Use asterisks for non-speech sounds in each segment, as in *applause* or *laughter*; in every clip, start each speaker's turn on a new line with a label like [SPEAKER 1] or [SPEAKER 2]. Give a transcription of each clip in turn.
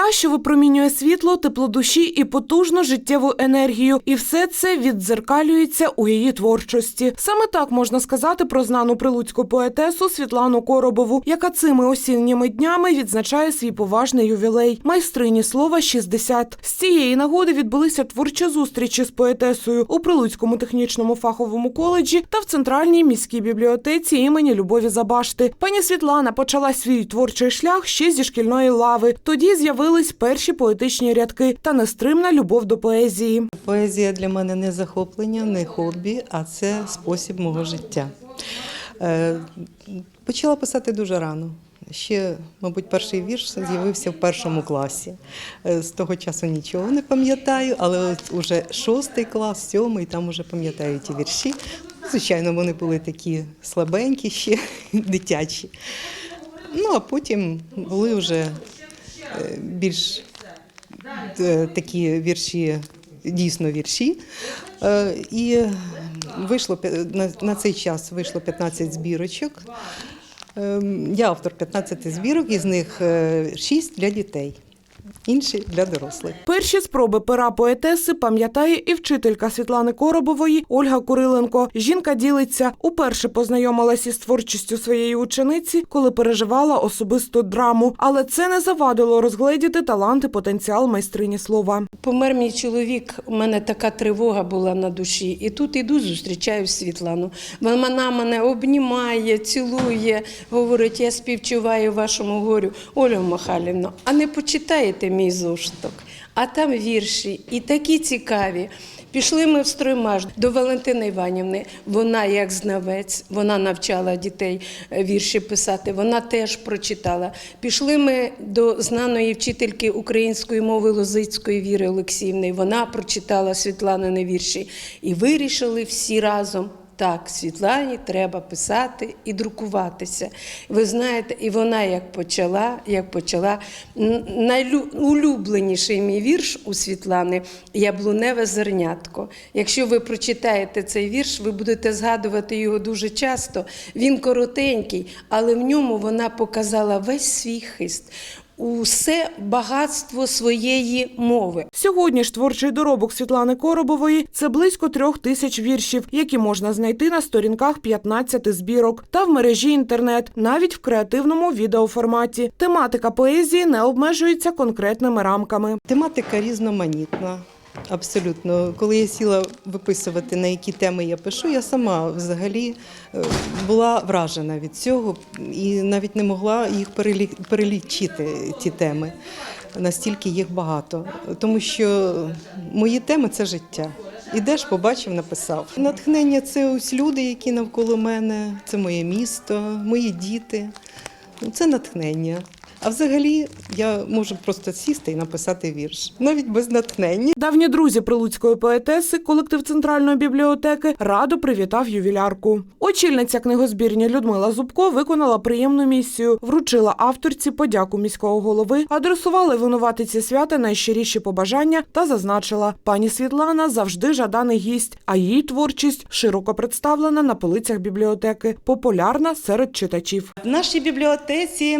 [SPEAKER 1] та, що випромінює світло, тепло душі і потужну життєву енергію. І все це віддзеркалюється у її творчості. Саме так можна сказати про знану прилуцьку поетесу Світлану Коробову, яка цими осінніми днями відзначає свій поважний ювілей. Майстрині слова 60. З цієї нагоди відбулися творчі зустрічі з поетесою у Прилуцькому технічному фаховому коледжі та в центральній міській бібліотеці імені Любові Забашти. Пані Світлана почала свій творчий шлях ще зі шкільної лави. Тоді з'явились перші поетичні рядки та нестримна любов до поезії.
[SPEAKER 2] Поезія для мене не захоплення, не хобі, а це спосіб мого життя. Е, Почала писати дуже рано. Ще, мабуть, перший вірш з'явився в першому класі. Е, З того часу нічого не пам'ятаю, але от уже шостий клас, сьомий, там уже пам'ятаю ті вірші. Звичайно, вони були такі слабенькі ще, *laughs* дитячі. Ну, а потім були вже більш е, такі вірші, дійсно вірші. Е, І вийшло на, цей час вийшло 15 збірочок. Ем, Я автор 15 збірок, із них 6 для дітей, інші для дорослих.
[SPEAKER 1] Перші спроби пера поетеси пам'ятає і вчителька Світлани Коробової Ольга Куриленко. Жінка ділиться, уперше познайомилась із творчістю своєї учениці, коли переживала особисту драму. Але це не завадило розгледіти талант і потенціал майстрині слова.
[SPEAKER 3] Помер мій чоловік, у мене така тривога була на душі. І тут іду, зустрічаю Світлану. Вона мене обнімає, цілує, говорить, я співчуваю вашому горю. Оля Михайлівна, а не почитаєте мій зошток? А там вірші і такі цікаві. Пішли ми в строймаш до Валентини Іванівни. Вона, як знавець, вона навчала дітей е, вірші писати. Вона теж прочитала. Пішли ми до знаної вчительки української мови Лозицької Віри Олексіївни. Вона прочитала Світланини вірші. І вирішили всі разом. Так, Світлані треба писати і друкуватися. Ви знаєте, і вона як почала, як почала найулюбленіший мій вірш у Світлани Яблуневе зернятко. Якщо ви прочитаєте цей вірш, ви будете згадувати його дуже часто. Він коротенький, але в ньому вона показала весь свій хист. Усе багатство своєї мови.
[SPEAKER 1] Сьогодні ж творчий доробок Світлани Коробової це близько трьох тисяч віршів, які можна знайти на сторінках 15 збірок та в мережі інтернет, навіть в креативному відеоформаті. Тематика поезії не обмежується конкретними рамками.
[SPEAKER 2] Тематика різноманітна. Абсолютно, коли я сіла виписувати, на які теми я пишу, я сама взагалі е, була вражена від цього і навіть не могла їх перелі- перелічити, ті теми. Настільки їх багато. Тому що мої теми це життя. Ідеш, побачив, написав. Натхнення це ось люди, які навколо мене, це моє місто, мої діти. Ну, Це натхнення. А взагалі я можу просто сісти і написати вірш, навіть без натхнення.
[SPEAKER 1] Давні друзі прилуцької поетеси, колектив центральної бібліотеки, радо привітав ювілярку. Очільниця книгозбірні Людмила Зубко виконала приємну місію, вручила авторці подяку міського голови, адресувала винуватиці свята найщиріші побажання та зазначила, пані Світлана завжди жаданий гість, а її творчість широко представлена на полицях бібліотеки, популярна серед читачів.
[SPEAKER 4] В нашій бібліотеці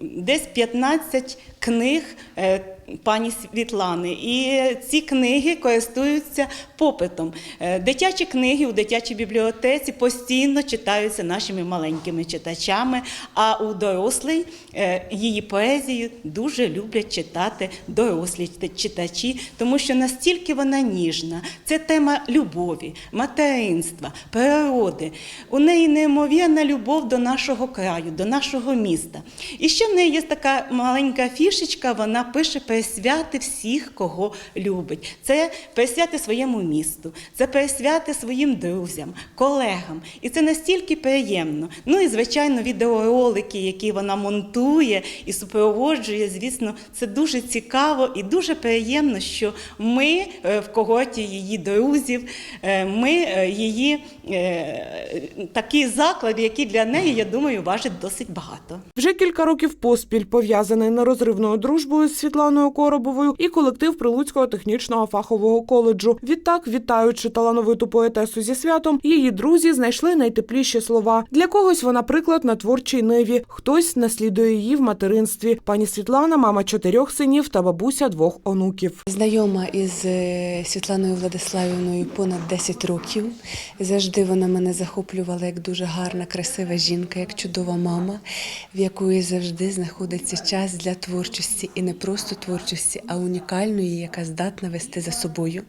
[SPEAKER 4] десь 15 книг е, пані Світлани, і ці книги користуються попитом. Е, Дитячі книги у дитячій бібліотеці постійно читаються нашими маленькими читачами, а у дорослій е, її поезію дуже люблять читати дорослі читачі, тому що настільки вона ніжна. Це тема любові, материнства, природи. У неї неймовірна любов до нашого краю, до нашого міста. І ще в неї є така маленька фішечка, вона пише пересвяти всіх, кого любить. Це пересвяти своєму місту, це пересвяти своїм друзям, колегам. І це настільки приємно. Ну і звичайно, відеоролики, які вона монтує і супроводжує. Звісно, це дуже цікаво і дуже приємно, що ми е, в коготі її друзів, е, ми е, її такий заклад, який для неї, я думаю, важить досить багато.
[SPEAKER 1] Вже кілька років поспіль пов'язаний нерозривно безумовною дружбою з Світланою Коробовою і колектив Прилуцького технічного фахового коледжу. Відтак, вітаючи талановиту поетесу зі святом, її друзі знайшли найтепліші слова. Для когось вона приклад на творчій ниві, хтось наслідує її в материнстві. Пані Світлана, мама чотирьох синів та бабуся двох онуків.
[SPEAKER 5] Знайома із е, Світланою Владиславівною понад 10 років. Завжди вона мене захоплювала як дуже гарна, красива жінка, як чудова мама, в якої завжди знаходиться час для творчості і не просто творчості, а унікальної, яка здатна вести за собою.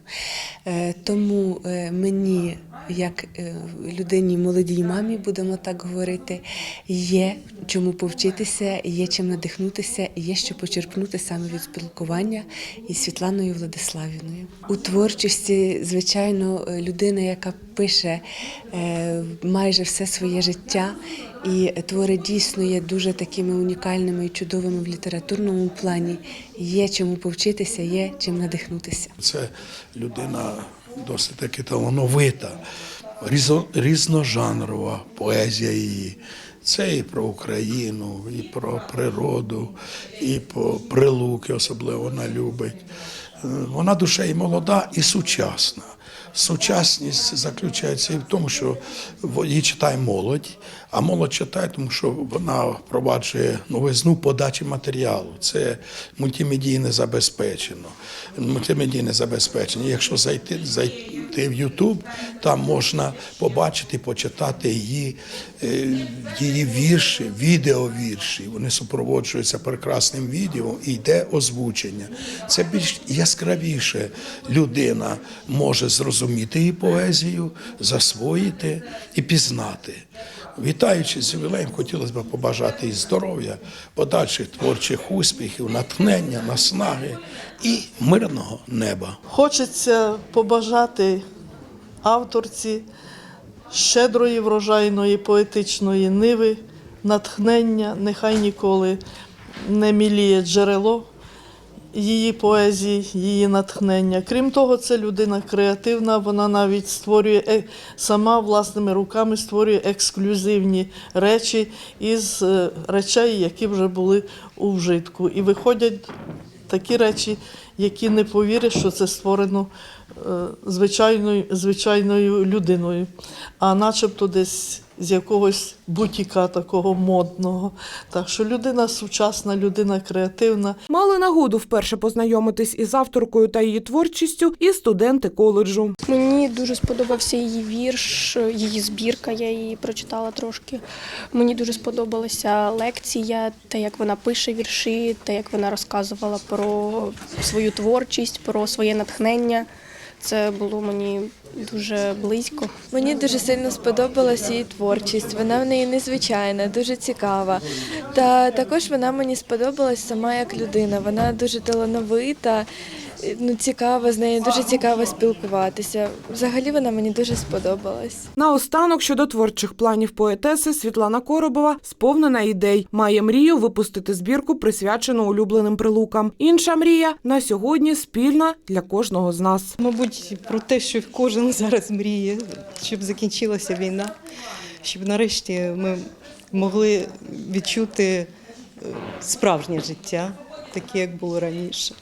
[SPEAKER 5] Е, Тому е, мені, як е, людині, молодій мамі, будемо так говорити, є чому повчитися, є чим надихнутися, є що почерпнути саме від спілкування із Світланою Владиславівною. У творчості, звичайно, людина, яка пише майже все своє життя, і твори дійсно є дуже такими унікальними і чудовими в літературному плані. Є чому повчитися, є чим надихнутися.
[SPEAKER 6] Це людина досить таки талановита, різножанрова поезія її. Це і про Україну, і про природу, і про прилуки, особливо вона любить. Е, Вона душею молода і сучасна. Сучасність заключається і в тому, що її читає молодь, а молодь читає, тому що вона впроваджує новизну подачі матеріалу. Це мультимедійне забезпечено. Мультимедійне забезпечення. Якщо зайти, зайти в YouTube, там можна побачити, почитати її, е, її вірші, відеовірші. Вони супроводжуються прекрасним відео і йде озвучення. Це більш яскравіше людина може зрозуміти її поезію, засвоїти і пізнати. Вітаючи з ювілеєм, хотілося б побажати і здоров'я, подальших творчих успіхів, натхнення, наснаги і мирного неба.
[SPEAKER 7] Хочеться побажати авторці щедрої врожайної поетичної ниви, натхнення, нехай ніколи не міліє джерело її поезії, її натхнення. Крім того, це людина креативна, вона навіть створює е, сама власними руками створює ексклюзивні речі із е, речей, які вже були у вжитку. І виходять такі речі, які не повіриш, що це створено е, звичайною, звичайною людиною, а начебто десь з якогось бутіка такого модного. Так що людина сучасна, людина креативна.
[SPEAKER 1] Мали нагоду вперше познайомитись із авторкою та її творчістю і студенти коледжу.
[SPEAKER 8] Мені дуже сподобався її вірш, її збірка, я її прочитала трошки. Мені дуже сподобалася лекція, те, як вона пише вірші, те, як вона розказувала про свою творчість, про своє натхнення. Це було мені дуже близько.
[SPEAKER 9] Мені дуже сильно сподобалась її творчість. Вона в неї незвичайна, дуже цікава. Та також вона мені сподобалась сама як людина. Вона дуже талановита, ну цікава з нею, дуже цікаво спілкуватися. Взагалі вона мені дуже сподобалась.
[SPEAKER 1] Наостанок щодо творчих планів поетеси Світлана Коробова сповнена ідей. Має мрію випустити збірку, присвячену улюбленим прилукам. Інша мрія на сьогодні спільна для кожного з нас.
[SPEAKER 2] Мабуть, про те, що кожен зараз мріє, щоб закінчилася війна, щоб нарешті ми могли відчути е, справжнє життя, таке, як було раніше.